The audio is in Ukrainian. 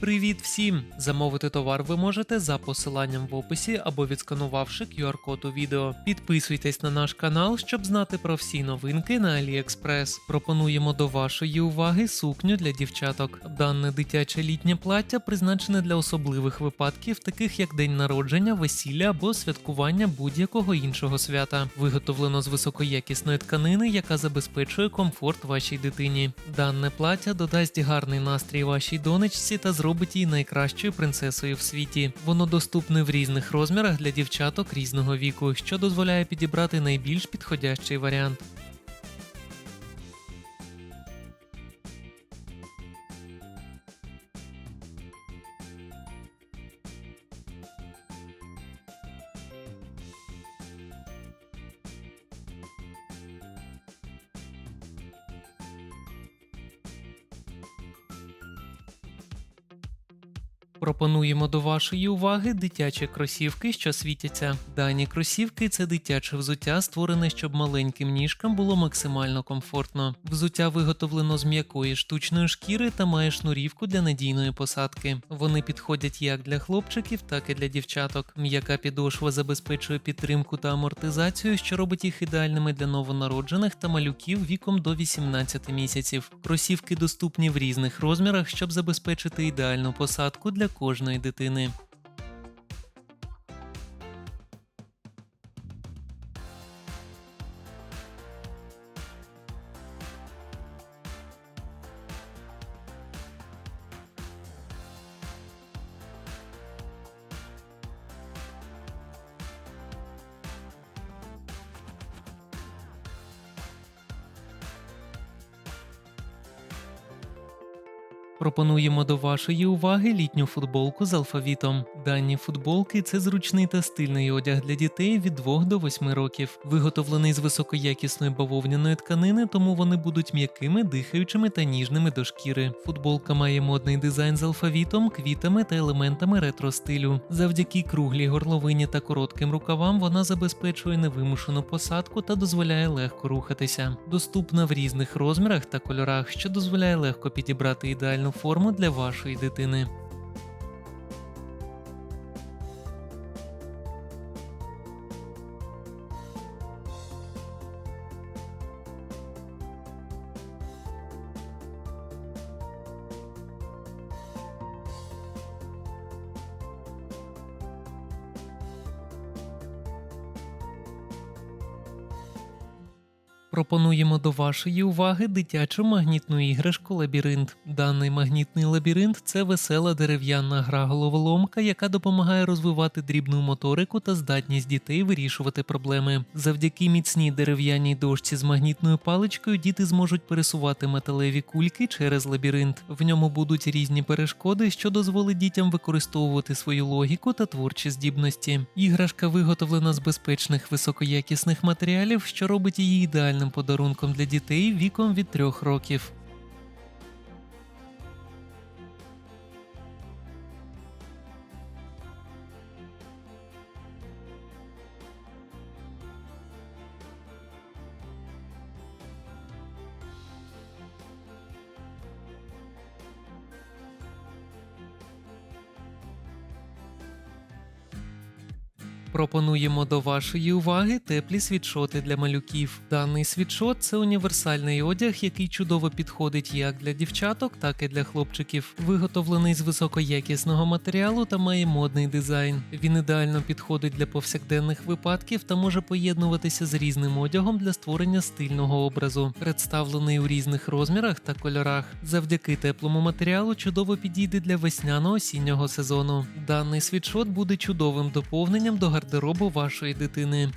Привіт всім! Замовити товар ви можете за посиланням в описі або відсканувавши QR-код у відео. Підписуйтесь на наш канал, щоб знати про всі новинки на AliExpress. Пропонуємо до вашої уваги сукню для дівчаток. Дане дитяче літнє плаття призначене для особливих випадків, таких як день народження, весілля або святкування будь-якого іншого свята. Виготовлено з високоякісної тканини, яка забезпечує комфорт вашій дитині. Дане плаття додасть гарний настрій вашій донечці та зробить її найкращою принцесою в світі. Воно доступне в різних розмірах для дівчаток різного віку, що дозволяє підібрати найбільш підходящий варіант. Пропонуємо до вашої уваги дитячі кросівки, що світяться. Дані кросівки це дитяче взуття, створене, щоб маленьким ніжкам було максимально комфортно. Взуття виготовлено з м'якої штучної шкіри та має шнурівку для надійної посадки. Вони підходять як для хлопчиків, так і для дівчаток. М'яка підошва забезпечує підтримку та амортизацію, що робить їх ідеальними для новонароджених та малюків віком до 18 місяців. Кросівки доступні в різних розмірах, щоб забезпечити ідеальну посадку для кожної дитини. Пропонуємо до вашої уваги літню футболку з алфавітом. Дані футболки це зручний та стильний одяг для дітей від 2 до 8 років. Виготовлений з високоякісної бавовняної тканини, тому вони будуть м'якими, дихаючими та ніжними до шкіри. Футболка має модний дизайн з алфавітом, квітами та елементами ретро-стилю. Завдяки круглій горловині та коротким рукавам вона забезпечує невимушену посадку та дозволяє легко рухатися. Доступна в різних розмірах та кольорах, що дозволяє легко підібрати ідеальну форму для вашої дитини. Пропонуємо до вашої уваги дитячу магнітну іграшку Лабіринт. Даний магнітний лабіринт це весела дерев'яна гра головоломка, яка допомагає розвивати дрібну моторику та здатність дітей вирішувати проблеми. Завдяки міцній дерев'яній дошці з магнітною паличкою діти зможуть пересувати металеві кульки через лабіринт. В ньому будуть різні перешкоди, що дозволить дітям використовувати свою логіку та творчі здібності. Іграшка виготовлена з безпечних високоякісних матеріалів, що робить її ідеальним подарунком для дітей віком від 3 років. Пропонуємо до вашої уваги теплі світшоти для малюків. Даний світшот це універсальний одяг, який чудово підходить як для дівчаток, так і для хлопчиків. Виготовлений з високоякісного матеріалу та має модний дизайн. Він ідеально підходить для повсякденних випадків та може поєднуватися з різним одягом для створення стильного образу. Представлений у різних розмірах та кольорах. Завдяки теплому матеріалу чудово підійде для весняно-осіннього сезону. Даний світшот буде чудовим доповненням до гардеробу вашої дитини.